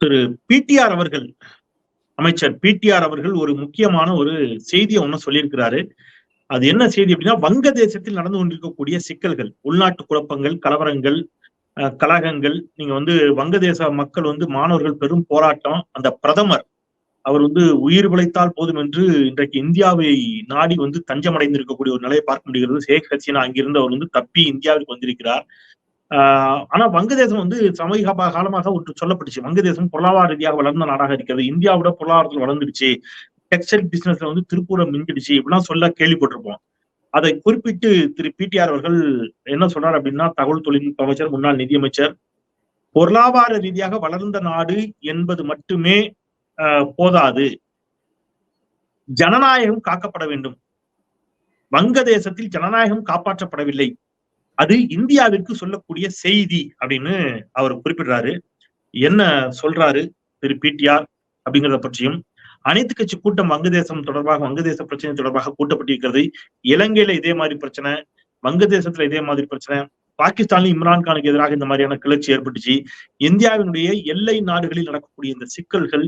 திரு PTR அவர்கள் அமைச்சர் PTR அவர்கள் ஒரு முக்கியமான ஒரு செய்தியை ஒண்ணு சொல்லியிருக்கிறாரு. அது என்ன செய்தி அப்படின்னா வங்கதேசத்தில் நடந்து கொண்டிருக்கக்கூடிய சிக்கல்கள் உள்நாட்டு குழப்பங்கள் கலவரங்கள் அஹ், கலகங்கள் நீங்க வந்து வங்கதேச மக்கள் வந்து மாணவர்கள் பெரும் போராட்டம். அந்த பிரதமர் அவர் வந்து உயிர் பிழைத்தால் போதும் என்று இன்றைக்கு இந்தியாவை நாடி வந்து தஞ்சமடைந்திருக்கக்கூடிய ஒரு நிலையை பார்க்க முடிகிறது. ஷேக் ஹசீனா அங்கிருந்து அவர் வந்து தப்பி இந்தியாவிற்கு வந்திருக்கிறார். ஆனா வங்கதேசம் வந்து சமீக காலமாக ஒரு சொல்லப்பட்டுச்சு. வங்கதேசம் பொருளாதார ரீதியாக வளர்ந்த நாடாக இருக்கிறது. இந்தியாவோட பொருளாதாரத்தில் வளர்ந்துடுச்சு. டெக்ஸ்டைல் பிசினஸ்ல வந்து திருப்பூரம் மிஞ்சிடுச்சு. இப்படிலாம் சொல்ல கேள்விப்பட்டிருப்போம். அதை குறிப்பிட்டு திரு பிடிஆர் அவர்கள் என்ன சொன்னார் அப்படின்னா தகவல் தொழில்நுட்ப அமைச்சர் முன்னாள் நிதியமைச்சர் பொருளாதார ரீதியாக வளர்ந்த நாடு என்பது மட்டுமே ஆஹ், போதாது. ஜனநாயகம் காக்கப்பட வேண்டும். வங்கதேசத்தில் ஜனநாயகம் காப்பாற்றப்படவில்லை. அது இந்தியாவிற்கு சொல்லக்கூடிய செய்தி அப்படின்னு அவர் குறிப்பிடுறாரு. என்ன சொல்றாரு? திரு பிடிஆர் அப்படிங்கிறத பற்றியும் அனைத்து கட்சி கூட்டம் வங்கதேசம் தொடர்பாக வங்கதேச பிரச்சனை தொடர்பாக கூட்டப்பட்டிருக்கிறது. இலங்கையில இதே மாதிரி பிரச்சனை வங்கதேசத்துல இதே மாதிரி பிரச்சனை பாகிஸ்தான்ல இம்ரான்கானுக்கு எதிராக இந்த மாதிரியான கிளர்ச்சி ஏற்பட்டுச்சு. இந்தியாவினுடைய எல்லை நாடுகளில் நடக்கக்கூடிய இந்த சிக்கல்கள்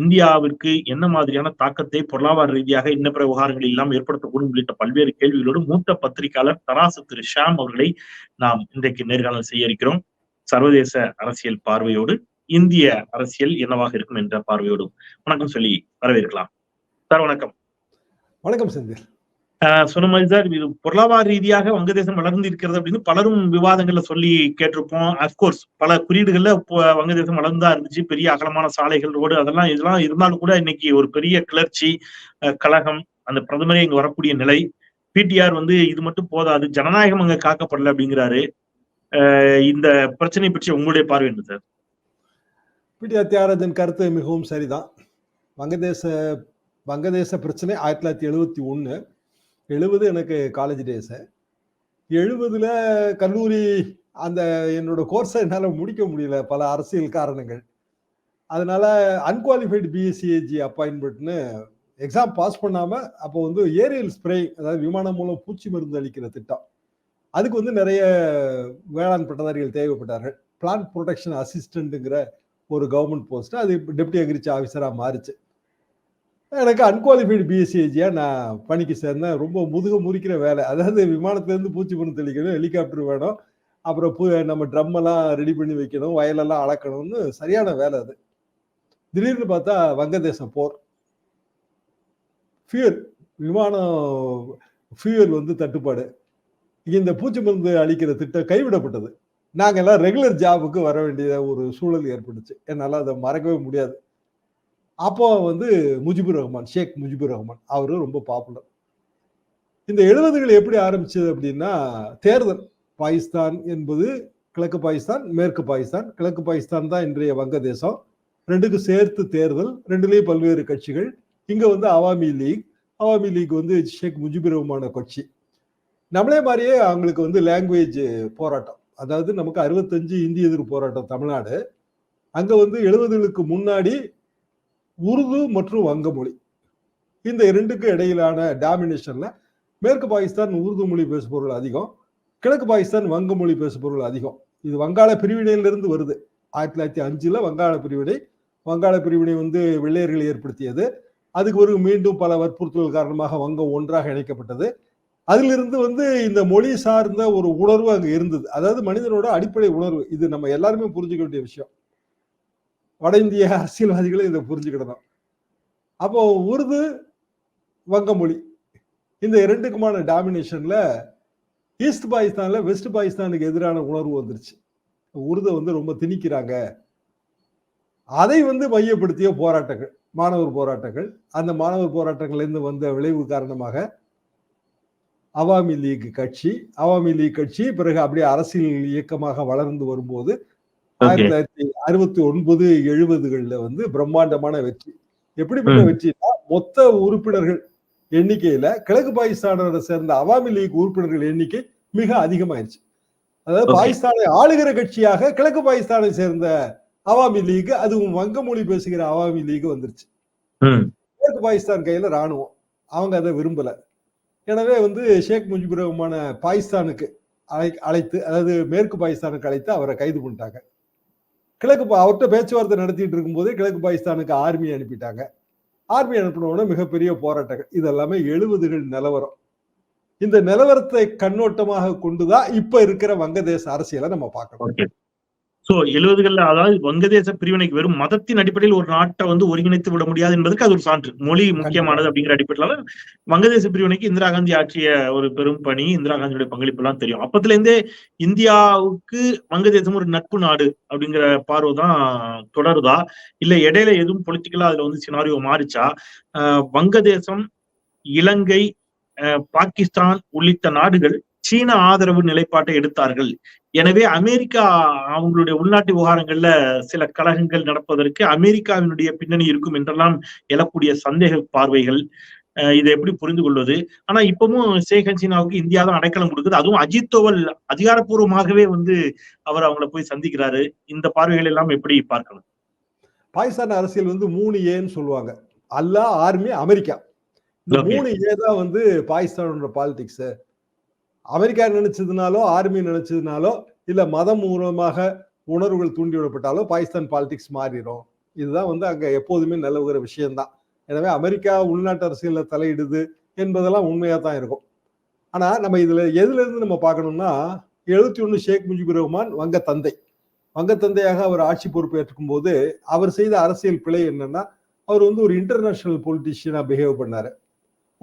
இந்தியாவிற்கு என்ன மாதிரியான தாக்கத்தை பொருளாதார ரீதியாக இன்ன பிற விவகாரங்கள் எல்லாம் ஏற்படுத்தக்கூடும் உள்ளிட்ட பல்வேறு கேள்விகளோடு மூத்த பத்திரிகையாளர் தராசு திரு ஷாம் அவர்களை நாம் இன்றைக்கு நேர்காணல் செய்ய இருக்கிறோம். சர்வதேச அரசியல் பார்வையோடு இந்திய அரசியல் என்னவாக இருக்கும் என்ற பார்வையோடும். வணக்கம் சொல்லி வரவேற்கலாம். சார் வணக்கம். வணக்கம் செந்தில். சொன்ன மாதிரி சார் இது பொருளாதார ரீதியாக வங்கதேசம் வளர்ந்து இருக்கிறது அப்படின்னு பலரும் விவாதங்கள்ல சொல்லி கேட்டிருப்போம். அப்கோர்ஸ் பல குறியீடுகள்ல இப்போ வங்கதேசம் வளர்ந்தா இருந்துச்சு. பெரிய அகலமான சாலைகள் ரோடு அதெல்லாம் இதெல்லாம் இருந்தாலும் கூட இன்னைக்கு ஒரு பெரிய கிளர்ச்சி கழகம் அந்த பிரதமரே இங்க வரக்கூடிய நிலை. பிடிஆர் வந்து இது மட்டும் போதாது. ஜனநாயகம் அங்க காக்கப்படல அப்படிங்கிறாரு. இந்த பிரச்சனை பற்றி உங்களுடைய பார்வை என்ன சார்? பிடி தியாகராஜன் கருத்து மிகவும் சரிதான். வங்கதேச வங்கதேச பிரச்சனை ஆயிரத்தி தொள்ளாயிரத்தி எழுபத்தி ஒன்று எழுபது எனக்கு காலேஜ் டேஸு எழுபதில் கல்லூரி அந்த என்னோட கோர்ஸை என்னால் முடிக்க முடியல பல அரசியல் காரணங்கள். அதனால் அன்குவாலிஃபைடு பிஎஸ்சிஏஜி அப்பாயின்மெண்ட்னு எக்ஸாம் பாஸ் பண்ணாமல் அப்போ வந்து ஏரியல் ஸ்ப்ரே அதாவது விமானம் மூலம் பூச்சி மருந்து அளிக்கிற திட்டம். அதுக்கு வந்து நிறைய வேளாண் பட்டதாரிகள் தேவைப்பட்டார்கள். பிளான்ட் ப்ரொடெக்ஷன் அசிஸ்டண்ட்டுங்கிற ஒரு கவர்மெண்ட் போஸ்ட்டு அது டெப்டி அக்ரிச்சர் ஆஃபீஸராக மாறிச்சு. எனக்கு அன்குவாலிஃபைடு பிஎஸ்சிஜியாக நான் பணிக்கு சேர்ந்தேன். ரொம்ப முதுக முறிக்கிற வேலை. அதாவது விமானத்துலேருந்து பூச்சி மருந்து தெளிக்கணும் ஹெலிகாப்டர் வேணும். அப்புறம் பூ நம்ம ட்ரம்மெல்லாம் ரெடி பண்ணி வைக்கணும் வயலெல்லாம் அளக்கணும்னு சரியான வேலை அது. திடீர்னு பார்த்தா வங்கதேசம் போர். ஃபியூல் விமானம் ஃபியூல் வந்து தட்டுப்பாடு. இந்த பூச்சி மருந்து அளிக்கிற திட்டம் கைவிடப்பட்டது. நாங்கள் எல்லாம் ரெகுலர் ஜாபுக்கு வர வேண்டிய ஒரு சூழல் ஏற்பட்டுச்சு. என்னால் அதை மறக்கவே முடியாது. அப்போ வந்து முஜிபுர் ரஹ்மான் ஷேக் முஜிபுர் ரஹ்மான். அவரு ரொம்ப பாப்புலர் இந்த எழுபதுகள் எப்படி ஆரம்பிச்சது அப்படின்னா தேர்தல். பாகிஸ்தான் என்பது கிழக்கு பாகிஸ்தான் மேற்கு பாகிஸ்தான். கிழக்கு பாகிஸ்தான் தான் இன்றைய வங்கதேசம். ரெண்டுக்கு சேர்த்து தேர்தல். ரெண்டுலேயும் பல்வேறு கட்சிகள். இங்கே வந்து அவாமி லீக். அவாமி லீக் வந்து ஷேக் முஜிபுர் ரஹ்மான கட்சி. நம்மளே மாதிரியே அவங்களுக்கு வந்து லாங்குவேஜ் போராட்டம். அதாவது நமக்கு அறுபத்தஞ்சு இந்திய எதிர்ப்பு போராட்டம் தமிழ்நாடு. அங்கே வந்து எழுபதுகளுக்கு முன்னாடி உருது மற்றும் வங்க மொழி இந்த இரண்டுக்கு இடையிலான டாமினேஷன்ல மேற்கு பாகிஸ்தான் உருது மொழி பேசுபவர்கள் அதிகம். கிழக்கு பாகிஸ்தான் வங்க மொழி பேசுபவர்கள் அதிகம். இது வங்காள பிரிவினையிலிருந்து வருது. ஆயிரத்தி தொள்ளாயிரத்தி அஞ்சுல வங்காள பிரிவினை வங்காள பிரிவினை வந்து வெள்ளையர்கள் ஏற்படுத்தியது. அதுக்கு ஒரு மீண்டும் பல வற்புறுத்தல் காரணமாக வங்கம் ஒன்றாக இணைக்கப்பட்டது. அதிலிருந்து வந்து இந்த மொழி சார்ந்த ஒரு உணர்வு அங்கே இருந்தது. அதாவது மனிதனோட அடிப்படை உணர்வு. இது நம்ம எல்லாருமே புரிஞ்சுக்க வேண்டிய விஷயம். வட இந்திய அரசியல்வாதிகளும் இதை புரிஞ்சுக்கிடணும். அப்போ உருது வங்க மொழி இந்த இரண்டுக்குமான டாமினேஷன்ல ஈஸ்ட் பாகிஸ்தான்ல வெஸ்ட் பாகிஸ்தானுக்கு எதிரான உணர்வு வந்துருச்சு. உருதை வந்து ரொம்ப திணிக்கிறாங்க. அதை வந்து மையப்படுத்திய போராட்டங்கள் மாணவர் போராட்டங்கள். அந்த மாணவர் போராட்டங்கள்லேருந்து வந்த விளைவு காரணமாக அவாமி லீக் கட்சி அவாமி லீக் கட்சி பிறகு அப்படியே அரசியல் இயக்கமாக வளர்ந்து வரும்போது ஆயிரத்தி தொள்ளாயிரத்தி அறுபத்தி ஒன்பது எழுபதுகள்ல வந்து பிரம்மாண்டமான வெற்றி. எப்படிப்பட்ட வெற்றினா மொத்த உறுப்பினர்கள் எண்ணிக்கையில கிழக்கு பாகிஸ்தானோட சேர்ந்த அவாமி லீக் உறுப்பினர்கள் எண்ணிக்கை மிக அதிகமாயிருச்சு. அதாவது பாகிஸ்தானை ஆளுகிற கட்சியாக கிழக்கு பாகிஸ்தானை சேர்ந்த அவாமி லீக் அதுவும் வங்க மொழி பேசுகிற அவாமி லீக் வந்துருச்சு. மேற்கு பாகிஸ்தான் கையில ராணுவம். அவங்க அதை விரும்பல. எனவே வந்து ஷேக் முஜிபுர் ரஹ்மான பாகிஸ்தானுக்கு அழை அழைத்து அதாவது மேற்கு பாகிஸ்தானுக்கு அழைத்து அவரை கைது பண்ணிட்டாங்க. கிழக்கு பா- அவர்கிட்ட பேச்சுவார்த்தை நடத்திட்டு இருக்கும்போதே கிழக்கு பாகிஸ்தானுக்கு ஆர்மி அனுப்பிட்டாங்க. ஆர்மி அனுப்பின உடனே மிகப்பெரிய போராட்டங்கள். இது எல்லாமே எழுபதுகள் நிலவரம். இந்த நிலவரத்தை கண்ணோட்டமாக கொண்டுதான் இப்ப இருக்கிற வங்கதேச அரசியலை நம்ம பார்க்கணும். சோ எழுபதுகள்ல அதாவது வங்கதேச பிரிவினைக்கு வெறும் மதத்தின் அடிப்படையில் ஒரு நாட்டை வந்து ஒருங்கிணைத்து விட முடியாது என்பதற்கு அது ஒரு சான்று. மொழி முக்கியமானது அப்படிங்கிற அடிப்படையில வங்கதேச பிரிவினைக்கு இந்திரா காந்தி ஆற்றிய ஒரு பெரும் பணி இந்திரா காந்தியுடைய பங்களிப்பு எல்லாம் தெரியும். அப்பத்துல இருந்தே இந்தியாவுக்கு வங்கதேசம் ஒரு நட்பு நாடு அப்படிங்கிற பார்வை தான் தொடருதா? இல்ல இடையில எதுவும் பொலிட்டிக்கலா அதுல வந்து சினாரியோ மாறிச்சா? வங்கதேசம் இலங்கை பாகிஸ்தான் உள்ளிட்ட நாடுகள் சீன ஆதரவு நிலைப்பாட்டை எடுத்தார்கள். எனவே அமெரிக்கா அவங்களுடைய உள்நாட்டு விவகாரங்கள்ல சில கலகங்கள் நடப்பதற்கு அமெரிக்காவினுடைய பின்னணி இருக்கும் என்றெல்லாம் எழக்கூடிய சந்தேக பார்வைகள் இதை எப்படி புரிந்து கொள்வது? ஆனா இப்பவும் ஷேக் ஹசீனாவுக்கு இந்தியா தான் அடைக்கலம் கொடுக்குது. அதுவும் அஜித் தோவல் அதிகாரப்பூர்வமாகவே வந்து அவர் அவங்கள போய் சந்திக்கிறாரு. இந்த பார்வைகள் எல்லாம் எப்படி பார்க்கணும் பாகிஸ்தான் அரசியல் வந்து மூணு ஏன்னு சொல்லுவாங்க. Allah army America. இந்த. மூணு ஏ தான் வந்து பாகிஸ்தானோட பாலிடிக்ஸ் அமெரிக்கா நினைச்சதுனாலோ ஆர்மி நினைச்சதுனாலோ இல்ல மதம் மூலமாக உணர்வுகள் தூண்டி விடப்பட்டாலோ பாகிஸ்தான் பாலிடிக்ஸ் மாறிடும் இதுதான் வந்து அங்க எப்போதுமே நிலவுகிற விஷயம்தான். எனவே அமெரிக்கா உள்நாட்டு அரசியலில் தலையிடுது என்பதெல்லாம் உண்மையா தான் இருக்கும். ஆனா நம்ம இதுல எதுல இருந்து நம்ம பார்க்கணும்னா எழுபத்தி ஒண்ணு ஷேக் முஜிபுர் ரஹ்மான் வங்க தந்தை. வங்க தந்தையாக அவர் ஆட்சி பொறுப்பு ஏற்றுக்கும் போது அவர் செய்த அரசியல் பிழை என்னன்னா அவர் வந்து ஒரு இன்டர்நேஷனல் பொலிட்டிஷியனா பிஹேவ் பண்ணாரு.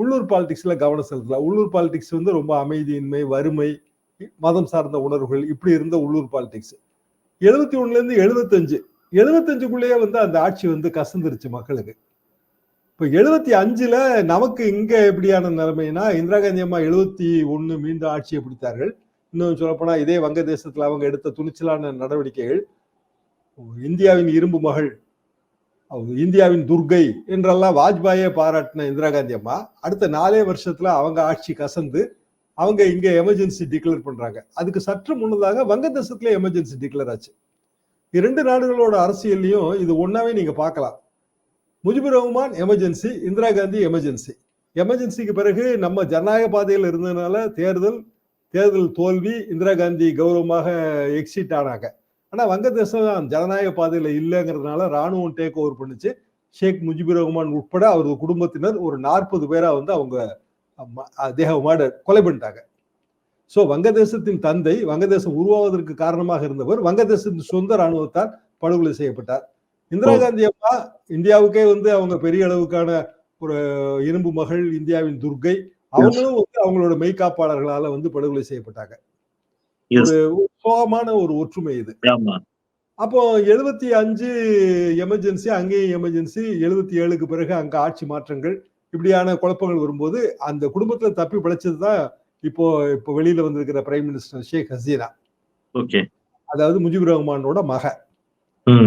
உள்ளூர் பாலிடிக்ஸ்ல கவனம் செலுத்தல. உள்ளூர் பாலிடிக்ஸ் வந்து ரொம்ப அமைதியின்மை வறுமை மதம் சார்ந்த உணர்வுகள் இப்படி இருந்த உள்ளூர் பாலிடிக்ஸ் எழுபத்தி ஒன்றுலேருந்து எழுபத்தஞ்சு எழுபத்தஞ்சுக்குள்ளேயே வந்து அந்த ஆட்சி வந்து கசந்துருச்சு மக்களுக்கு. இப்போ எழுபத்தி அஞ்சுல நமக்கு இங்க எப்படியான நிலைமைனா இந்திரா காந்தி அம்மா எழுபத்தி ஒன்று மீண்டும் ஆட்சியை பிடித்தார்கள். இன்னும் சொல்லப்போனால் இதே வங்கதேசத்துல அவங்க எடுத்த துணிச்சலான நடவடிக்கைகள் இந்தியாவின் இரும்பு மகள் இந்தியாவின் துர்கை என்றெல்லாம் வாஜ்பாயை பாராட்டின இந்திரா காந்தி அம்மா. அடுத்த நாலே வருஷத்துல அவங்க ஆட்சி கசந்து அவங்க இங்க எமர்ஜென்சி டிக்ளேர் பண்றாங்க. அதுக்கு சற்று முன்னதாக வங்கதேசத்துல எமர்ஜென்சி டிக்ளேர் ஆச்சு. இரண்டு நாடுகளோட அரசியல்லையும் இது ஒன்னாவே நீங்க பார்க்கலாம். முஜிபுர் ரஹ்மான் எமர்ஜென்சி இந்திரா காந்தி எமர்ஜென்சி எமர்ஜென்சிக்கு பிறகு நம்ம ஜனநாயக பாதையில் இருந்ததுனால தேர்தல் தேர்தல் தோல்வி இந்திரா காந்தி கௌரவமாக எக்ஸிட் ஆனாங்க. ஆனா வங்கதேசம் ஜனநாயக பாதையில இல்லைங்கிறதுனால ராணுவம் டேக் ஓவர் பண்ணுச்சு. ஷேக் முஜிபுர் ரஹ்மான் உட்பட அவரது குடும்பத்தினர் ஒரு நாற்பது பேரா வந்து அவங்க தேகமாட கொலை பண்ணிட்டாங்க. சோ வங்கதேசத்தின் தந்தை வங்கதேசம் உருவாவதற்கு காரணமாக இருந்தவர் வங்கதேசத்தின் சொந்த ராணுவத்தால் படுகொலை செய்யப்பட்டார். இந்திரா காந்தி அம்மா இந்தியாவுக்கே வந்து அவங்க பெரிய அளவுக்கான ஒரு இரும்பு மகள் இந்தியாவின் துர்கை அவங்களும் வந்து அவங்களோட மெய்காப்பாளர்களால வந்து படுகொலை செய்யப்பட்டாங்க. ஒரு சோகமான ஒரு ஒற்றுமை இது. அப்போ எழுபத்தி அஞ்சு எமர்ஜென்சி அங்கேயும் எமர்ஜென்சி எழுபத்தி ஏழுக்கு பிறகு அங்க ஆட்சி மாற்றங்கள் இப்படியான குழப்பங்கள் வரும்போது அந்த குடும்பத்துல தப்பி பிழைச்சது தான் இப்போ இப்போ வெளியில வந்திருக்கிற prime minister Sheikh Hasina. Okay அதாவது முஜிபுர் ரஹ்மானோட மக.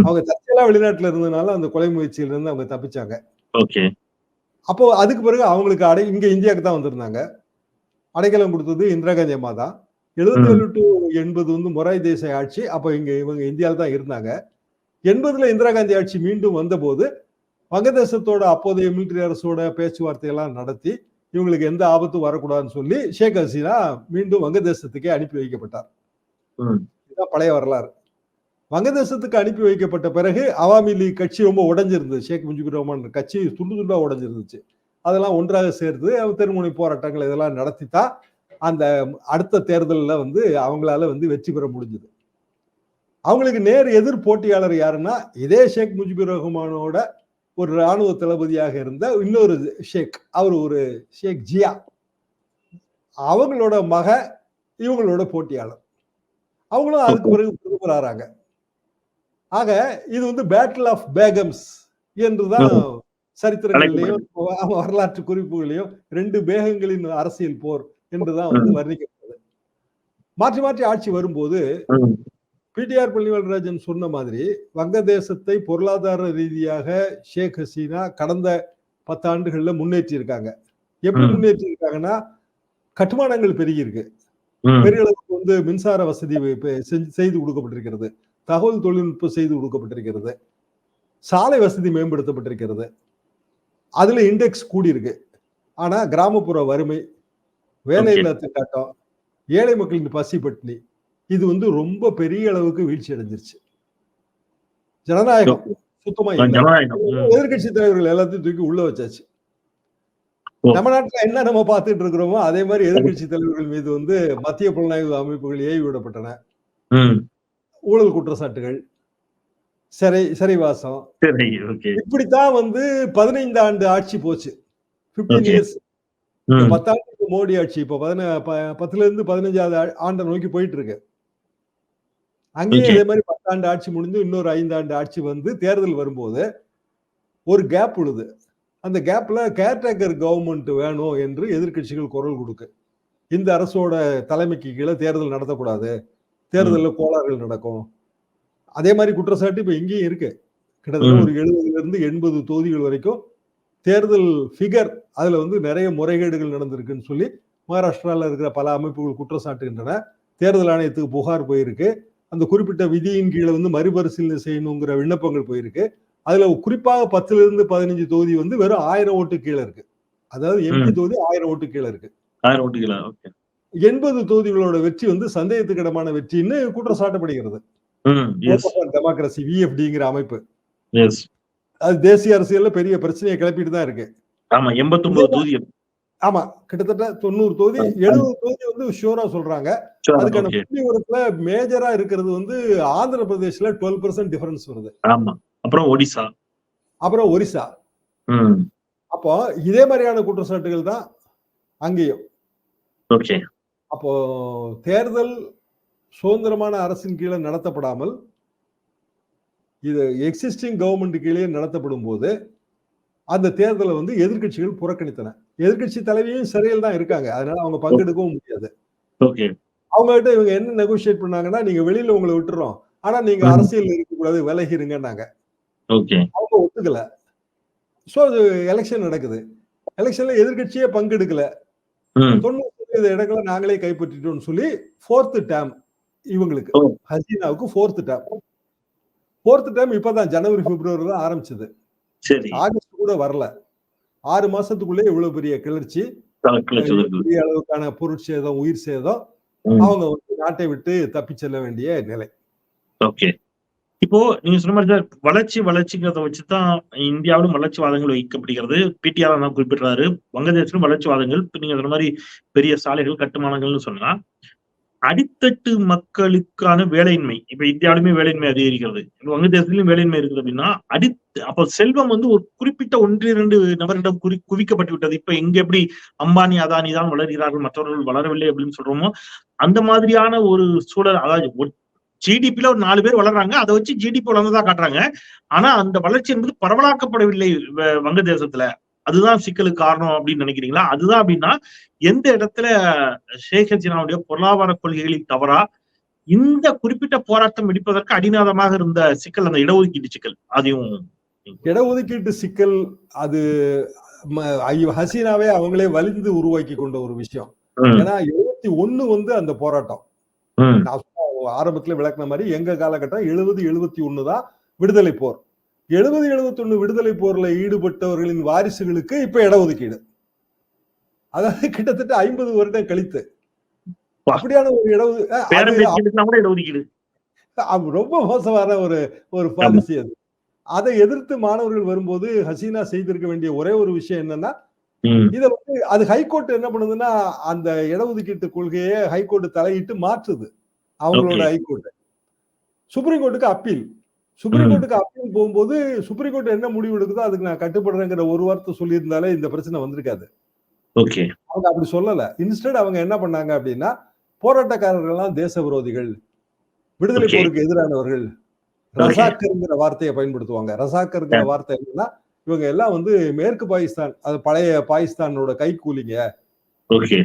அவங்க தற்செயலா வெளிநாட்டுல இருந்ததுனால அந்த கொலை முயற்சியில இருந்து அவங்க தப்பிச்சாங்க. ஓகே அப்போ அதுக்கு பிறகு அவங்களுக்கு அடை இங்க இந்தியாவுக்கு தான் வந்திருந்தாங்க. அடைக்கலம் கொடுத்தது இந்திரா காந்தி அம்மா தான். எழுபத்தி ஏழு டு எண்பது வந்து மொராய் தேசாய் ஆட்சி அப்போ இங்க இவங்க இந்தியாவில் தான் இருந்தாங்க. எண்பதுல இந்திரா காந்தி ஆட்சி மீண்டும் வந்தபோது வங்கதேசத்தோட அப்போதைய மிலிட்டரி அரசோட பேச்சுவார்த்தையெல்லாம் நடத்தி இவங்களுக்கு எந்த ஆபத்தும் வரக்கூடாதுன்னு சொல்லி ஷேக் ஹசீனா மீண்டும் வங்கதேசத்துக்கே அனுப்பி வைக்கப்பட்டார். இதுதான் பழைய வரலாறு. வங்கதேசத்துக்கு அனுப்பி வைக்கப்பட்ட பிறகு அவாமி லீக் கட்சி ரொம்ப உடைஞ்சிருந்தது. ஷேக் முஜிபுர் ரஹ்மான் கட்சி துண்டு துண்டா உடைஞ்சிருந்துச்சு. அதெல்லாம் ஒன்றாக அவர் தெருமுனை போராட்டங்கள் இதெல்லாம் நடத்தித்தான் அந்த அடுத்த தேர்தலில் வந்து அவங்களால வந்து வெற்றி பெற முடிஞ்சது. அவங்களுக்கு நேர் எதிர் போட்டியாளர் யாருன்னா இதே ஷேக் முஜிபுர் ரஹ்மானோட ஒரு ராணுவ தளபதியாக இருந்த இன்னொரு ஷேக் அவர் ஒரு ஷேக் ஜியா. அவங்களோட மக இவங்களோட போட்டியாளர். அவங்களும் அதுக்கு பிறகு பிரதமர் ஆறாங்க ஆக இது வந்து பேட்டில் ஆஃப் பேகம்ஸ் என்றுதான் சரித்திரங்களிலையும் வரலாற்று குறிப்புகளையும் ரெண்டு பேகங்களின் அரசியல் போர் என்றுதான் வந்து வர்ணிக்கப்படுது. மாற்றி மாற்றி ஆட்சி வரும்போது. பிடிஆர் பள்ளிவல்ராஜன் சொன்ன மாதிரி வங்கதேசத்தை பொருளாதார ரீதியாக ஷேக் ஹசீனா கடந்த பத்தாண்டுகள்ல முன்னேற்றி இருக்காங்க எப்படி. முன்னேற்றி இருக்காங்கன்னா கட்டுமானங்கள் பெருகி இருக்கு ம். பெரிய அளவுக்கு வந்து மின்சார வசதி செய்து கொடுக்கப்பட்டிருக்கிறது. தகவல் தொழில்நுட்பம் செய்து கொடுக்கப்பட்டிருக்கிறது. சாலை வசதி மேம்படுத்தப்பட்டிருக்கிறது. அதுல இண்டெக்ஸ் கூடி இருக்கு ஆனா கிராமப்புற வறுமை வேலையில்லா திண்டாட்டம் ஏழை மக்களின் பசி பட்டினி இது வந்து ரொம்ப பெரிய அளவுக்கு வீழ்ச்சி அடைஞ்சிருச்சு ஜனநாயகம் சுத்தமா. எதிர்கட்சி தலைவர்கள் எல்லாத்தையும் தூக்கி உள்ள வச்சாச்சு ஓ. நம்ம நாட்டுல என்ன நம்ம பார்த்துட்டு இருக்கிறோமோ அதே மாதிரி எதிர்கட்சி தலைவர்கள் மீது வந்து மத்திய புலனாய்வு அமைப்புகள் ஏவி விடப்பட்டன. ஊழல் குற்றச்சாட்டுகள் சிறை சிறைவாசம் இப்படித்தான் வந்து பதினைந்து ஆண்டு ஆட்சி போச்சு பிப்டீன். இயர்ஸ். பத்தாண்டுக்கு மோடி ஆட்சி இப்ப பதின பத்துல இருந்து பதினஞ்சாவது ஆண்டை நோக்கி போயிட்டு இருக்கு அங்கேயும். இதே மாதிரி பத்தாண்டு ஆட்சி முடிஞ்சு இன்னொரு ஐந்தாண்டு ஆட்சி வந்து தேர்தல் வரும்போது ஒரு கேப் உழுது. அந்த கேப்ல கேர்டேக்கர் கவர்மெண்ட் வேணும் என்று எதிர்க்கட்சிகள் குரல் கொடுக்கு. இந்த அரசோட தலைமைக்கு கீழே தேர்தல் நடத்தக்கூடாது. தேர்தலில் கோளாறுகள் நடக்கும். அதே மாதிரி குற்றச்சாட்டு இப்ப இங்கேயும் இருக்கு. கிட்டத்தட்ட. ஒரு எழுபதுல இருந்து எண்பது தொகுதிகள் வரைக்கும் தேர்தல் ஃபிகர் அதுல வந்து நிறைய முறைகேடுகள் நடந்திருக்குன்னு சொல்லி மகாராஷ்டிரால இருக்கிற பல அமைப்புகள் குற்றம் சாட்டுகின்றன தேர்தல் ஆணையத்துக்கு புகார் போயிருக்கு. அந்த குறிப்பிட்ட விதியின் கீழே வந்து மறுபரிசீலனை செய்யணுங்கிற விண்ணப்பங்கள் போயிருக்கு. அதுல குறிப்பாக பத்துல இருந்து பதினஞ்சு தொகுதி வந்து வெறும் ஆயிரம் ஓட்டு கீழே இருக்கு. அதாவது எம்பி ம். தொகுதி ஆயிரம் ஓட்டு கீழே இருக்கு. ஆயிரம் ஓட்டுகளா ஓகே. எண்பது தொகுதிகளோட வெற்றி வந்து சந்தேகத்துக்கிடமான வெற்றின்னு குற்றம் சாட்டப்படுகிறது டெமோக்ரஸி விஎஃப்டிங்கிற அமைப்பு. அது தேசிய அரசியல்ல பெரிய பிரச்சனையை கிளப்பிட்டு தான் இருக்கு. ஆமா எண்பத்தொன்பது தொகுதி. ஆமா கிட்டத்தட்ட தொண்ணூறு தொகுதி எழுபது தொகுதி வந்து ஷூரா சொல்றாங்க. அதுக்கான புள்ளி விவரத்துல மேஜரா இருக்கிறது வந்து ஆந்திர பிரதேஷ்ல டுவெல் பர்சன்ட் டிஃபரன்ஸ் வருது. ஆமா அப்புறம் ஒடிசா. அப்புறம் ஒரிசா. அப்போ இதே மாதிரியான குற்றச்சாட்டுகள் தான் அங்கேயும். அப்போ தேர்தல் சுதந்திரமான அரசின் கீழே நடத்தப்படாமல் இது எக்ஸிஸ்டிங் கவர்மெண்ட் கீழே நடத்தப்படும் போது அந்த தேர்தலை வந்து எதிர்க்கட்சிகள் புறக்கணித்தன. எதிர்க்கட்சி தலைவியும் சிறையில் தான் இருக்காங்க. அதனால அவங்க பங்கெடுக்கவும் முடியாது. அவங்க கிட்ட இவங்க என்ன நெகோசியேட் பண்ணாங்கன்னா நீங்க வெளியில உங்களை விட்டுறோம். ஆனா நீங்க. அரசியல் இருக்கக்கூடாது விலகிருங்கன்னாங்க. அவங்க ஒத்துக்கல. சோ அது எலெக்ஷன் நடக்குது. எலெக்ஷன்ல எதிர்க்கட்சியே பங்கெடுக்கல. தொண்ணூறு சதவீத இடங்களை நாங்களே கைப்பற்றிட்டோம்னு சொல்லி ஃபோர்த் டேம் இவங்களுக்கு. ஹசீனாவுக்கு ஃபோர்த் டேம் ஃபோர்த் டேம் இப்பதான் ஜனவரி பிப்ரவரி தான் ஆரம்பிச்சது. சரி. ஆகஸ்ட் கூட வரல. ஆறு மாசத்துக்குள்ளே இவ்வளவு பெரிய கிளர்ச்சி. பெரிய அளவுக்கான பொருட்சேதம் உயிர் சேதம். அவங்க வந்து நாட்டை விட்டு தப்பி செல்ல வேண்டிய நிலை. ஓகே. இப்போ நீங்க சொன்ன மாதிரி சார் வளர்ச்சி வளர்ச்சிங்கிறத வச்சுதான் இந்தியாவிலும் வளர்ச்சிவாதங்கள் வைக்கப்படுகிறது. பிடிஆர் தான் குறிப்பிடுறாரு. வங்கதேசத்திலும் வளர்ச்சிவாதங்கள் நீங்க சொன்ன மாதிரி பெரிய சாலைகள் கட்டுமானங்கள்னு சொன்னா அடித்தட்டு மக்களுக்கான வேலையின்மை. இப்ப இந்தியாவிலுமே வேலையின்மை அதிகரிக்கிறது. இப்ப வங்கதேசத்திலும் வேலையின்மை இருக்குது அப்படின்னா அடி அப்ப செல்வம் வந்து ஒரு குறிப்பிட்ட ஒன்று இரண்டு நபரிடம் குறி குவிக்கப்பட்டு விட்டது. இப்ப எங்க எப்படி அம்பானி அதானி தான் வளர்கிறார்கள் மற்றவர்கள் வளரவில்லை அப்படின்னு சொல்றோமோ அந்த மாதிரியான ஒரு சூழல் அதாவது ஜிடிபில ஒரு நாலு பேர் வளர்றாங்க. அதை வச்சு ஜிடிபி வளர்ந்ததா காட்டுறாங்க. ஆனா அந்த வளர்ச்சி என்பது பரவலாக்கப்படவில்லை வங்கதேசத்துல. அதுதான் சிக்கலுக்கு காரணம் அப்படின்னு நினைக்கிறீங்களா? அதுதான் அப்படின்னா எந்த இடத்துல ஷேக் ஹசீனாவுடைய பொருளாதார கொள்கைகளின் தவறா இந்த குறிப்பிட்ட போராட்டம் வெடிப்பதற்கு அடிநாதமாக இருந்த சிக்கல் அந்த இடஒதுக்கீட்டு சிக்கல் அதையும் இடஒதுக்கீட்டு சிக்கல் அது ஹசீனாவே அவங்களே வலிந்து உருவாக்கி கொண்ட ஒரு விஷயம். ஏன்னா எழுபத்தி ஒண்ணு வந்து அந்த போராட்டம். ஆரம்பத்துல விளக்குன மாதிரி எங்க காலகட்டம் எழுபது எழுபத்தி ஒண்ணு தான் விடுதலை போர். எழுபது எழுபத்தி ஒண்ணு விடுதலை போர்ல ஈடுபட்டவர்களின் வாரிசுகளுக்கு இப்ப இடஒதுக்கீடு. அதாவது கிட்டத்தட்ட ஐம்பது வருடம் கழித்து. அப்படியான ஒரு இடஒதுக்கீடு. ரொம்ப மோசமான ஒரு ஒரு பாலிசி அது. அதை எதிர்த்து மாணவர்கள் வரும்போது ஹசீனா செய்திருக்க வேண்டிய ஒரே ஒரு விஷயம் என்னன்னா இத வந்து அது ஹைகோர்ட் என்ன பண்ணுதுன்னா அந்த இடஒதுக்கீட்டு கொள்கையை ஹைகோர்ட் தலையிட்டு மாற்றுது. அவங்களோட. High court. சுப்ரீம் கோர்ட்டுக்கு அப்பீல். சுப்ரீம். கோர்ட்டுக்கு அப்பீல் போகும்போது சுப்ரீம் கோர்ட் என்ன முடிவு எடுக்குதோ அதுக்கு நான் கட்டுப்படுறேங்கிற ஒரு வார்த்தை சொல்லியிருந்தாலே இந்த பிரச்சனை வந்திருக்காது. ஓகே. அவங்க அப்படி சொல்லல. இன்ஸ்டெட் அவங்க என்ன பண்ணாங்க அப்படின்னா போராட்டக்காரர்கள் எல்லாம் தேச விரோதிகள் விடுதலை. போருக்கு எதிரானவர்கள் ரசாக்கர்ங்கிற வார்த்தையை பயன்படுத்துவாங்க. ரசாக்கர்ங்கிற. வார்த்தை என்னன்னா இவங்க எல்லாம் வந்து மேற்கு பாகிஸ்தான் அது பழைய பாகிஸ்தானோட கைக்கூலிங்க ஓகே.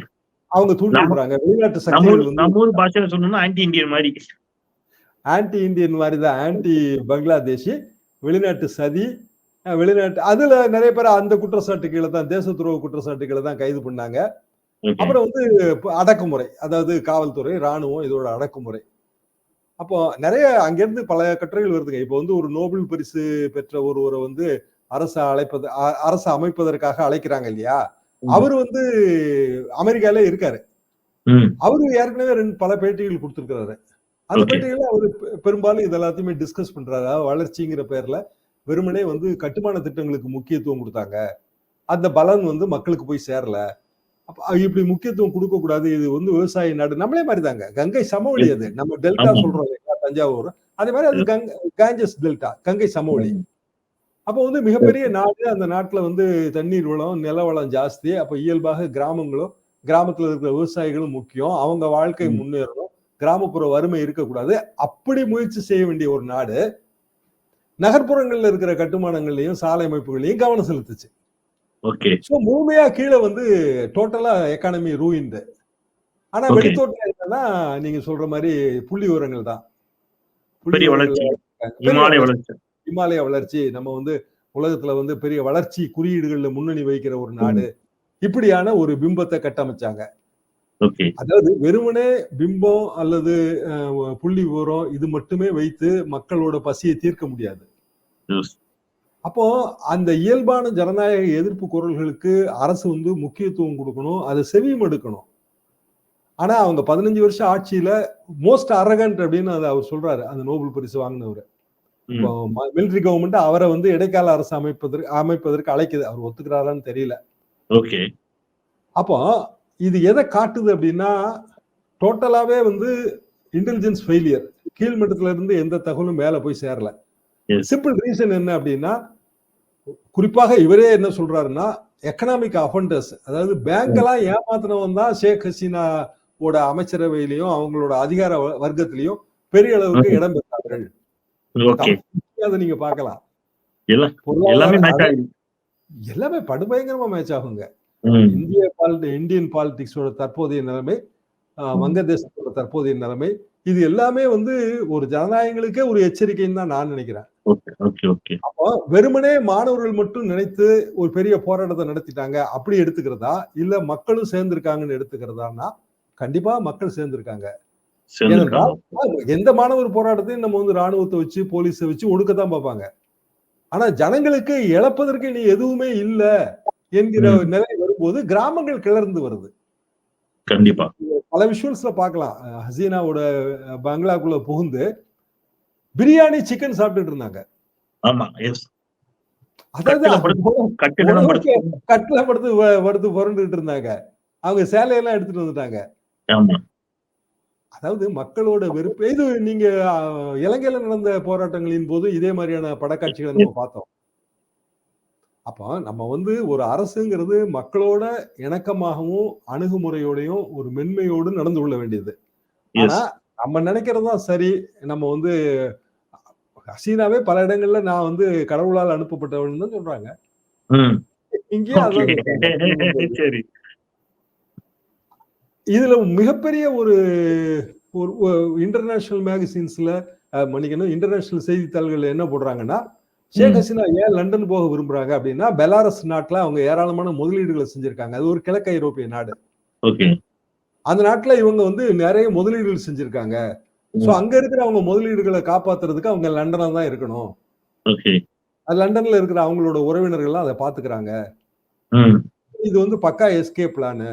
அவங்க தூண்டி விடுறாங்க வெளிநாட்டு சக்திகள் நம்ம ஊர் பாஷையில சொன்னோம்னா ஆன்டி இந்தியன் மாதிரி. ஆன்டி இந்தியன் மாதிரி தான் ஆன்டி பங்களாதேஷி வெளிநாட்டு சதி வெளிநாட்டு அதுல நிறைய பேர் அந்த குற்றச்சாட்டு கீழே தான் தேச துரோக குற்றச்சாட்டு கீழே தான் கைது பண்ணாங்க. அப்புறம் வந்து அடக்குமுறை அதாவது காவல்துறை ராணுவம் இதோட அடக்குமுறை. அப்போ நிறைய அங்கிருந்து பல கட்டுரைகள் வருதுங்க. இப்போ வந்து ஒரு நோபல் பரிசு பெற்ற ஒருவரை வந்து அரசு அழைப்பது அரசு அமைப்பதற்காக அழைக்கிறாங்க இல்லையா. அவர் வந்து அமெரிக்கால இருக்காரு. அவரு ஏற்கனவே ரெண்டு பல பேட்டிகள் கொடுத்திருக்கிறாரு. அந்த. பேட்டியில அவர் பெரும்பாலும் இது எல்லாத்தையுமே டிஸ்கஸ் பண்றாரு. வளர்ச்சிங்கிற பேர்ல வெறுமனே வந்து கட்டுமான திட்டங்களுக்கு முக்கியத்துவம் கொடுத்தாங்க. அந்த பலன் வந்து மக்களுக்கு போய் சேரல. இப்படி முக்கியத்துவம் கொடுக்க கூடாது இது வந்து விவசாய நாடு நம்மளே மாதிரி தாங்க கங்கை சமவெளி அது. நம்ம டெல்டா. சொல்றோம் தஞ்சாவூர். அதே மாதிரி அது கங்க காஞ்சஸ் டெல்டா கங்கை சமவெளி. அப்போ வந்து மிகப்பெரிய நாடு. அந்த நாட்டுல வந்து தண்ணீர் வளம் நில வளம் ஜாஸ்தி. அப்ப இயல்பாக கிராமங்களும் கிராமத்துல இருக்கிற விவசாயிகளும் முக்கியம். அவங்க வாழ்க்கை. முன்னேறணும். கிராமப்புற வறுமை இருக்கக்கூடாது. அப்படி முயற்சி செய்ய வேண்டிய ஒரு நாடு நகர்ப்புறங்கள்ல இருக்கிற கட்டுமானங்கள்லயும் சாலை அமைப்புகளையும் கவனம் செலுத்துச்சு. முழுமையா கீழே வந்து டோட்டலா எக்கானமி ரூயின்டு ஆனா. வெளித்தோட்டம் என்னன்னா நீங்க சொல்ற மாதிரி புள்ளி விவரங்கள் தான். இமாலய வளர்ச்சி. நம்ம வந்து உலகத்துல வந்து பெரிய வளர்ச்சி குறியீடுகள்ல முன்னணி வைக்கிற ஒரு நாடு. இப்படியான ஒரு பிம்பத்தை கட்டமைச்சாங்க. அதாவது வெறுமனே பிம்பம் அல்லது புள்ளி விவரம் இது மட்டுமே வைத்து மக்களோட பசியை தீர்க்க முடியாது. அப்போ அந்த இயல்பான ஜனநாயக எதிர்ப்பு குரல்களுக்கு அரசு வந்து முக்கியத்துவம் கொடுக்கணும் அதை செவியும் எடுக்கணும். ஆனா அவங்க பதினஞ்சு வருஷம் ஆட்சியில மோஸ்ட் அரகண்ட் அப்படின்னு அதை அவர் சொல்றாரு அந்த நோபல் பரிசு வாங்கினவர். ம். மிலிட்டரி கவர்மெண்ட் அவரை வந்து இடைக்கால அரசு அமைப்பதற்கு அமைப்பதற்கு அழைக்குது. அவர் ஒத்துக்கிறாரான்னு தெரியல. ஓகே. அப்போ இது எதை காட்டுது அப்படின்னா டோட்டலாவே வந்து இன்டெலிஜென்ஸ் ஃபெயிலியர் கீழ்மட்டத்துல இருந்து எந்த தகவலும் மேல போய் சேரல. சிம்பிள் ரீசன் என்ன அப்படின்னா குறிப்பாக இவரே என்ன சொல்றாருன்னா எக்கனாமிக் அஃபண்டர்ஸ் அதாவது பேங்க் எல்லாம் ஏமாத்தினவன் தான் ஷேக் ஹசீனாவோட அமைச்சரவையிலையும் அவங்களோட அதிகார வர்க்கத்திலையும் பெரிய அளவுக்கு இடம் பெற்றார்கள். அதை நீங்க பார்க்கலாம். எல்லாம் படுபயங்கரமா மேட்ச் ஆகுங்க. இந்திய பாலிட்டி இந்தியன் பாலிடிக்ஸோட தற்போதைய நிலைமை வங்கதேசத்தோட தற்போதைய நிலைமை இது எல்லாமே வந்து ஒரு ஜனநாயகங்களுக்கே ஒரு எச்சரிக்கைன்னு தான் நான் நினைக்கிறேன். அப்போ வெறுமனே மாணவர்கள் மட்டும் நினைத்து ஒரு பெரிய போராட்டத்தை நடத்திட்டாங்க அப்படி எடுத்துக்கிறதா? இல்ல மக்களும் சேர்ந்திருக்காங்கன்னு எடுத்துக்கிறதான்னா கண்டிப்பா மக்கள் சேர்ந்திருக்காங்க. எந்த மாணவர் போராட்டத்தையும் நம்ம வந்து ராணுவத்தை வச்சு போலீஸை வச்சு ஒடுக்கத்தான் பார்ப்பாங்க. ஆனா ஜனங்களுக்கு இழப்பதற்கு நீ எதுவுமே இல்ல என்கிற. நிலை வரும்போது கிராமங்கள் கிளர்ந்து வருது. கண்டிப்பா. பல விஷுவல்ஸ்ல பார்க்கலாம். அஹ் ஹசீனாவோட பங்களாக்குள்ள புகுந்து பிரியாணி சிக்கன் சாப்பிட்டுட்டு இருந்தாங்க. ஆமா எஸ் கட்டில படுத்து- படுத்து புரண்டுட்டு இருந்தாங்க. அவங்க சேலையெல்லாம் எடுத்துட்டு வந்துட்டாங்க. அதாவது மக்களோட வெறுப்பு இது நீங்க இலங்கையில நடந்த போராட்டங்களின் போது இதே மாதிரியான படக்காட்சிகளை நம்ம பார்த்தோம். அப்போ நம்ம வந்து ஒரு அரசுங்கிறது மக்களோட இணக்கமாகவும் அணுகுமுறையோடையும் ஒரு மென்மையோடு நடந்து கொள்ள வேண்டியது. ஆனா நம்ம நினைக்கிறதுதான் சரி. நம்ம வந்து ஹசீனாவே பல இடங்கள்ல நான் வந்து கடவுளால் அனுப்பப்பட்டவன் தான் சொல்றாங்க. இங்கேயும். சரி. இதுல மிகப்பெரிய ஒரு ஒரு இன்டர்நேஷனல் மேகசின்ஸ்ல மன்னிக்கணும் இன்டர்நேஷனல் செய்தித்தாள்கள் என்ன போடுறாங்கன்னா ஷேக். ஹசீனா ஏன் லண்டன் போக விரும்புறாங்க அப்படின்னா பெலாரஸ் நாட்டுல அவங்க ஏராளமான முதலீடுகளை செஞ்சிருக்காங்க. அது ஒரு கிழக்கு ஐரோப்பிய நாடு. அந்த நாட்டுல இவங்க வந்து நிறைய முதலீடுகள் செஞ்சிருக்காங்க. சோ அங்க இருக்கிற அவங்க முதலீடுகளை காப்பாத்துறதுக்கு அவங்க லண்டனா தான் இருக்கணும். அது லண்டன்ல இருக்கிற அவங்களோட உறவினர்கள்லாம் அதை பாத்துக்கிறாங்க. இது வந்து பக்கா எஸ்கே பிளானு.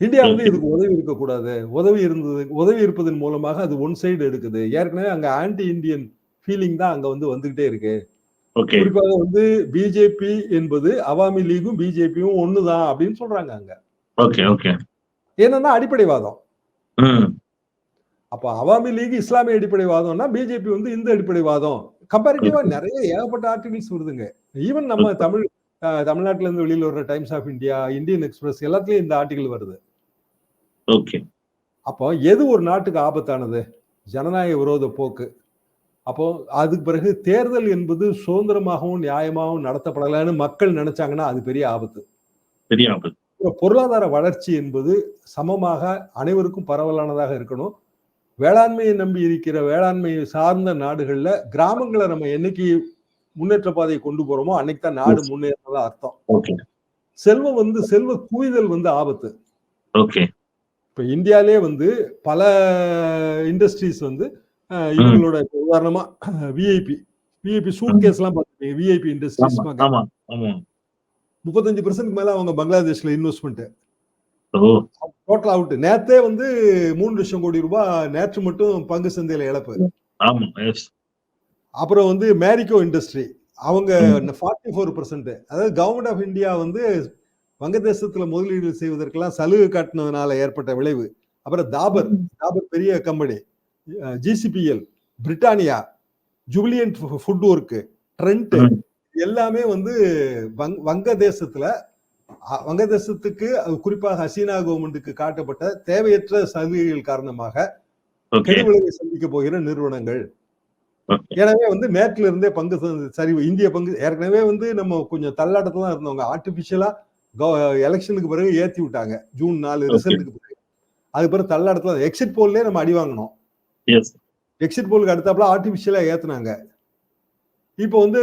இந்தியா வந்து இதுக்கு உதவி இருக்கக்கூடாது. உதவி இருந்தது உதவி இருப்பதன் மூலமாக அது ஒன் சைடு எடுக்குது. ஏற்கனவே அங்க ஆன்டி இந்தியன் ஃபீலிங் தான் அங்க வந்து வந்துகிட்டே இருக்கு. குறிப்பாக வந்து பிஜேபி என்பது அவாமி லீகும் பிஜேபியும் ஒண்ணுதான் அப்படின்னு சொல்றாங்க அங்க. ஓகே ஓகே என்னன்னா அடிப்படைவாதம். அப்ப அவாமி லீக் இஸ்லாமிய அடிப்படைவாதம்னா பிஜேபி வந்து இந்த அடிப்படைவாதம். கம்பேரிட்டிவா நிறைய ஏகப்பட்ட ஆர்டிகல்ஸ் வருதுங்க. ஈவன் நம்ம தமிழ் தமிழ்நாட்டுல இருந்து வெளியில வர்ற Times of India Indian Express எல்லாத்துலயும் இந்த ஆர்டிகல் வருது. ஓகே அப்போ எது ஒரு நாட்டுக்கு ஆபத்தானது? ஜனநாயக விரோத போக்கு. அப்போ அதுக்கு பிறகு தேர்தல் என்பது சுதந்திரமாகவும் நியாயமாகவும் நடத்தப்படலைன்னு மக்கள் நினைச்சாங்கன்னா அது பெரிய ஆபத்து. பெரிய ஆபத்து. பொருளாதார வளர்ச்சி என்பது சமமாக அனைவருக்கும் பரவலானதாக இருக்கணும். வேளாண்மையை நம்பி இருக்கிற வேளாண்மை சார்ந்த நாடுகள்ல கிராமங்களை நம்ம என்னைக்கு முன்னேற்ற பாதையை கொண்டு போறோமோ அன்னைக்கு தான் நாடு முன்னேறதா அர்த்தம். செல்வம் வந்து செல்வ குவிதல் வந்து ஆபத்து. ஓகே இப்ப இந்தியாலே வந்து பல இண்டஸ்ட்ரீஸ் வந்து இவங்களோட உதாரணமா விஐபி விஐபி சூட் கேஸ் எல்லாம் பாத்துருப்பீங்க விஐபி இண்டஸ்ட்ரீஸ் முப்பத்தஞ்சு பெர்சன்ட் மேல அவங்க பங்களாதேஷ்ல இன்வெஸ்ட்மெண்ட் டோட்டல் அவுட் நேத்தே வந்து மூணு லட்சம் கோடி ரூபாய் நேற்று மட்டும் பங்கு சந்தையில இழப்பு. அப்புறம் வந்து மேரிகோ இண்டஸ்ட்ரி அவங்க. ஃபார்ட்டி ஃபோர் பர்சன்ட் அதாவது கவர்மெண்ட் ஆஃப் இந்தியா வந்து வங்கதேசத்துல முதலீடு செய்வதற்கெல்லாம் சலுகை காட்டினதுனால ஏற்பட்ட விளைவு. அப்புறம் தாபர் தாபர் பெரிய company GCPL Britannia Jubilant food works Trent. எல்லாமே வந்து வங்- வங்கதேசத்துல வங்கதேசத்துக்கு குறிப்பாக ஹசீனா கவர்மெண்ட்டுக்கு காட்டப்பட்ட தேவையற்ற சலுகைகள் காரணமாக கெடுவிளைவை சந்திக்க போகிற நிறுவனங்கள். எனவே வந்து நேற்றுல இருந்தே பங்கு ச- சரிவு இந்திய பங்கு ஏற்கனவே வந்து நம்ம கொஞ்சம் தள்ளாட்டத்துல தான் இருந்தவங்க. ஆர்டிபிஷியலா எலெக்ஷனுக்கு பிறகு ஏத்தி விட்டாங்க ஜூன் நாலு. ரிசல்ட்டுக்கு பிறகு. அதுக்கு பிறகு தள்ளாட்டத்துல எக்ஸிட் போல்லே நம்ம அடி வாங்கினோம். எக்ஸிட் போலுக்கு அடுத்தாப்புல ஆர்டிபிஷியலா ஏத்துனாங்க. இப்போ வந்து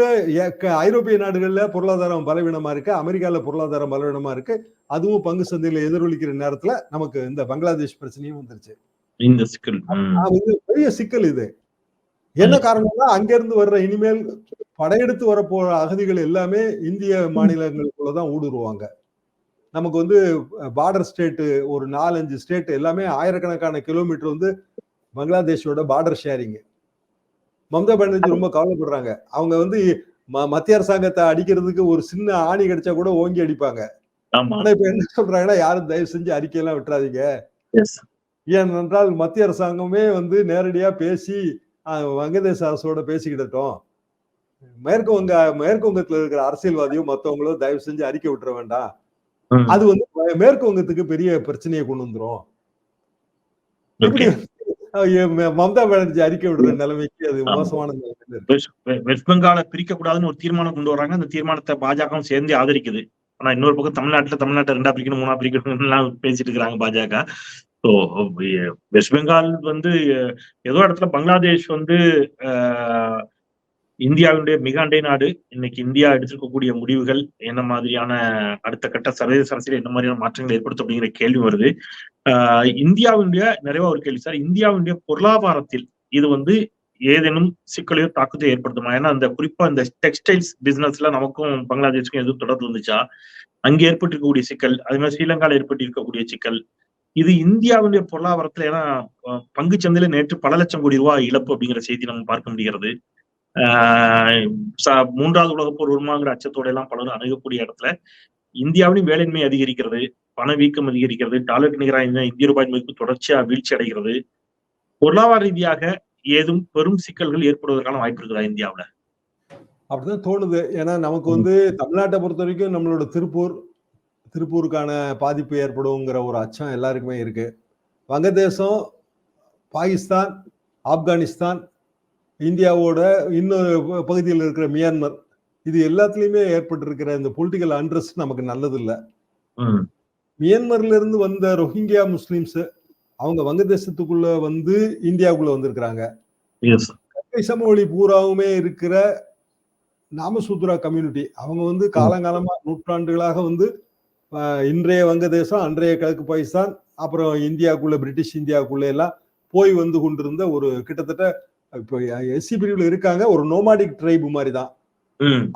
ஐரோப்பிய நாடுகள்ல பொருளாதாரம் பலவீனமா இருக்கு அமெரிக்கால பொருளாதாரம் பலவீனமா இருக்கு. அதுவும் பங்கு சந்தையில எதிரொலிக்கிற நேரத்துல நமக்கு இந்த பங்களாதேஷ் பிரச்சனையும் வந்துருச்சு. இந்த சிக்கல் பெரிய சிக்கல் இது. என்ன காரணம்னா அங்க இருந்து வர்ற இனிமேல் படையெடுத்து வரப்போற அகதிகள் எல்லாமே இந்திய மாநிலங்களுக்குள்ளதான் ஊடுருவாங்க. நமக்கு வந்து பார்டர் ஸ்டேட் ஒரு நாலஞ்சு ஸ்டேட் எல்லாமே ஆயிரக்கணக்கான கிலோமீட்டர் வந்து பங்களாதேஷோட பார்டர் ஷேரிங் மம்தா பானர்ஜி ரொம்ப கவலைப்படுறாங்க. அவங்க வந்து மத்திய அரசாங்கத்தை அடிக்கிறதுக்கு ஒரு சின்ன ஆணி கிடைச்சா கூட ஓங்கி அடிப்பாங்க. ஆனா இப்ப என்ன சொல்றாங்கன்னா யாரும் தயவு செஞ்சு அறிக்கையெல்லாம் விட்டுறாதீங்க. ஏனென்றால் மத்திய அரசாங்கமே வந்து நேரடியா பேசி வங்கதேச அரசோட பேசிக்கிடட்டும் மேற்கு வங்க மேற்கு வங்கத்துல இருக்கிற அரசியல்வாதியோ மத்தவங்களோ தயவு செஞ்சு அறிக்கை விட்டுற வேண்டாம். அது வந்து மேற்கு வங்கத்துக்கு பெரிய பிரச்சனையை கொண்டு வந்துரும். இப்படி மம்தா பானர்ஜி அறிக்கை விடுற நிலைமைக்கு அது. மோசமான வெஸ்ட் பெங்காலை பிரிக்க கூடாதுன்னு ஒரு தீர்மானம் கொண்டு வராங்க அந்த தீர்மானத்தை பாஜகவும் சேர்ந்து ஆதரிக்குது. ஆனா இன்னொரு பக்கம் தமிழ்நாட்டுல தமிழ்நாட்டை ரெண்டா பிரிக்கணும் மூணா பிரிக்கணும் எல்லாம் பேசிட்டு இருக்காங்க பாஜக. ஸோ வெஸ்ட் பெங்கால் வந்து ஏதோ இடத்துல பங்களாதேஷ் வந்து அஹ், இந்தியாவினுடைய மிக அண்டை நாடு. இன்னைக்கு இந்தியா எடுத்திருக்கக்கூடிய முடிவுகள் என்ன மாதிரியான அடுத்த கட்ட சர்வதேச அரசியல் என்ன மாதிரியான மாற்றங்கள் ஏற்படுத்தும் அப்படிங்கிற கேள்வி வருது. ஆஹ் இந்தியாவினுடைய நிறைவா ஒரு கேள்வி சார். இந்தியாவினுடைய பொருளாதாரத்தில் இது வந்து ஏதேனும் சிக்கலையோ தாக்கத்தையோ ஏற்படுத்துமா? ஏன்னா அந்த குறிப்பா இந்த டெக்ஸ்டைல்ஸ் பிசினஸ்ல நமக்கும் பங்களாதேஷுக்கும் எதுவும் தொடர்பு இருந்துச்சா அங்கே ஏற்பட்டிருக்கக்கூடிய சிக்கல் அதே மாதிரி ஸ்ரீலங்கால ஏற்பட்டிருக்கக்கூடிய சிக்கல். இது இந்தியாவுடைய பொருளாதாரத்துல ஏன்னா பங்கு சந்தையில நேற்று பல லட்சம் கோடி ரூபாய் இழப்பு அப்படிங்கிற செய்தி நம்ம பார்க்க முடிகிறது. மூன்றாவது உலகப் போர் வருமாங்கிற அச்சத்தோட எல்லாம் பலரும் அணுகக்கூடிய இடத்துல இந்தியாவிலும் வேலையின்மை அதிகரிக்கிறது பணவீக்கம் அதிகரிக்கிறது டாலருக்கு நிகராக இந்த இந்திய ரூபாய் மதிப்பு தொடர்ச்சியா வீழ்ச்சி அடைகிறது. பொருளாதார ரீதியாக ஏதும் பெரும் சிக்கல்கள் ஏற்படுவதற்கான வாய்ப்பு இருக்குதா இந்தியாவுல? அப்படிதான் தோணுது. ஏன்னா நமக்கு வந்து தமிழ்நாட்டை பொறுத்த வரைக்கும் நம்மளோட திருப்பூர் திருப்பூருக்கான பாதிப்பு ஏற்படுங்கிற ஒரு அச்சம் எல்லாருக்குமே இருக்கு. வங்கதேசம் பாகிஸ்தான் ஆப்கானிஸ்தான் இந்தியாவோட இன்னொரு பகுதியில் இருக்கிற மியான்மர் இது எல்லாத்துலயுமே ஏற்பட்டிருக்கிற இந்த பொலிட்டிக்கல் அண்ட்ரஸ்ட் நமக்கு நல்லது இல்ல மியான்மர்ல இருந்து வந்த ரொஹிங்கியா முஸ்லிம்ஸ் அவங்க வங்கதேசத்துக்குள்ள வந்து இந்தியாவுக்குள்ள வந்திருக்கிறாங்க. கங்கை சமவெளி பூராவுமே இருக்கிற நாமசூத்ரா கம்யூனிட்டி அவங்க வந்து காலங்காலமா நூற்றாண்டுகளாக வந்து இன்றைய வங்கதேசம் அன்றைய கிழக்கு பாகிஸ்தான் அப்புறம் இந்தியாவுக்குள்ள பிரிட்டிஷ் இந்தியாவுக்குள்ள எல்லாம் போய் வந்து கொண்டிருந்த ஒரு கிட்டத்தட்ட இப்போ எஸ்சி பிரிவுல இருக்காங்க. ஒரு நோமாடிக் ட்ரைபு மாதிரி தான்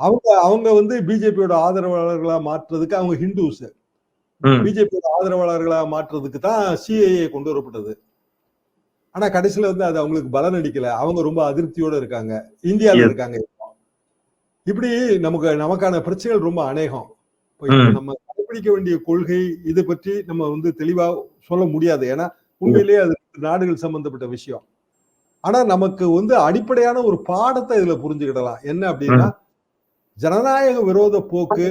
அவங்க அவங்க வந்து பிஜேபியோட ஆதரவாளர்களா மாற்றுறதுக்கு அவங்க ஹிந்துஸ் பிஜேபியோட ஆதரவாளர்களா மாற்றுறதுக்கு தான் சிஏஏ கொண்டு வரப்பட்டது. ஆனா கடைசியில வந்து அது அவங்களுக்கு பலன் அடிக்கல. அவங்க ரொம்ப அதிருப்தியோட இருக்காங்க. இந்தியால Yes. இருக்காங்க இப்போ. இப்படி நமக்கு நமக்கான பிரச்சனைகள் ரொம்ப அநேகம். நம்ம கடைபிடிக்க வேண்டிய கொள்கை இதை பற்றி நம்ம வந்து தெளிவா சொல்ல முடியாது. ஏன்னா உண்மையிலேயே அது நாடுகள் சம்பந்தப்பட்ட விஷயம். ஆனா நமக்கு வந்து அடிப்படையான ஒரு பாடத்தை இதுல புரிஞ்சுக்கிடலாம். என்ன அப்படின்னா ஜனநாயக விரோத போக்கு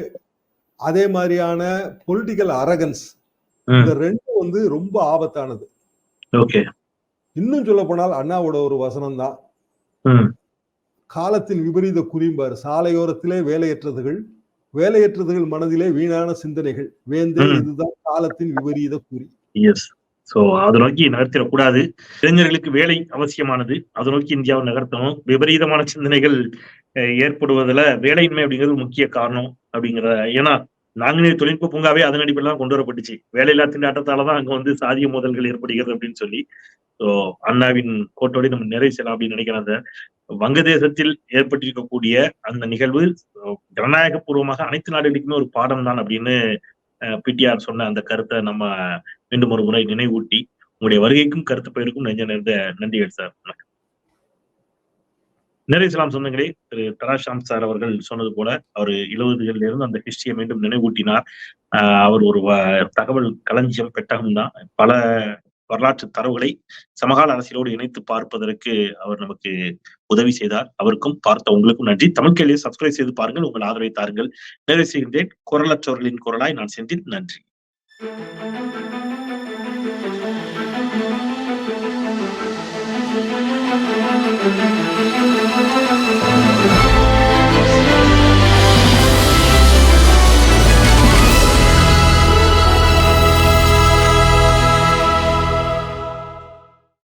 அதே மாதிரியான பொலிட்டிக்கல் அரகன்ஸ் இந்த ரெண்டும் வந்து ரொம்ப ஆபத்தானது. இன்னும் சொல்ல போனால் அண்ணாவோட ஒரு வசனம் தான் காலத்தின் விபரீத குறிம்பார் சாலையோரத்திலே வேலையற்றதுகள் வேலையற்றதுகள் மனதிலே வீணான சிந்தனைகள் வேந்தே. இதுதான் காலத்தின் விபரீத குறி. சோ அதை நோக்கி நகர்த்திடக்கூடாது. இளைஞர்களுக்கு வேலை அவசியமானது. அதை நோக்கி இந்தியாவை நகர்த்தணும். விபரீதமான சிந்தனைகள் ஏற்படுவதில் ஏற்படுவதுல வேலையின்மை அப்படிங்கிறது முக்கிய காரணம் அப்படிங்கிற ஏன்னா நாங்குநேரி தொழில்நுட்ப பூங்காவே அதன் அடிப்படையில் தான் கொண்டு வரப்பட்டுச்சு. வேலையில்லா திண்டாட்டத்தால தான் அங்கே வந்து சாதிய மோதல்கள் ஏற்படுகிறது அப்படின்னு சொல்லி. ஸோ அண்ணாவின் கோட்டோடி நம்ம நிறைவு செய்யலாம் அப்படின்னு நினைக்கிறேன் அந்த வங்கதேசத்தில் ஏற்பட்டிருக்கக்கூடிய அந்த நிகழ்வு ஜனநாயக பூர்வமாக அனைத்து நாடுகளுக்குமே ஒரு பாடம் தான் அப்படின்னு பிடிஆர் சொன்ன அந்த கருத்தை நம்ம மீண்டும் ஒரு முறை நினைவூட்டி உங்களுடைய வருகைக்கும் கருத்து பயிருக்கும் நெஞ்ச நேர்ந்த நன்றிகள் சார். நிறைய இஸ்லாம் சொந்தங்களே திரு தராஷாம் சார் அவர்கள் சொன்னது போல அவர் எழுபதுகளில் இருந்து அந்த ஹிஸ்டரியை மீண்டும் நினைவூட்டினார். அவர் ஒரு வ- தகவல் களஞ்சியம் பெட்டகம் தான். பல வரலாற்று தரவுகளை சமகால அரசியலோடு இணைத்து பார்ப்பதற்கு அவர் நமக்கு உதவி செய்தார். அவருக்கும் பார்த்த உங்களுக்கும் நன்றி. தமிழ் கேள்வியை சப்ஸ்கிரைப் செய்து பாருங்கள். உங்கள் ஆதரவை தாருங்கள். நிறைவு செய்கின்றேன். குரலற்றவர்களின் குரலாய் நான் செந்தில் நன்றி.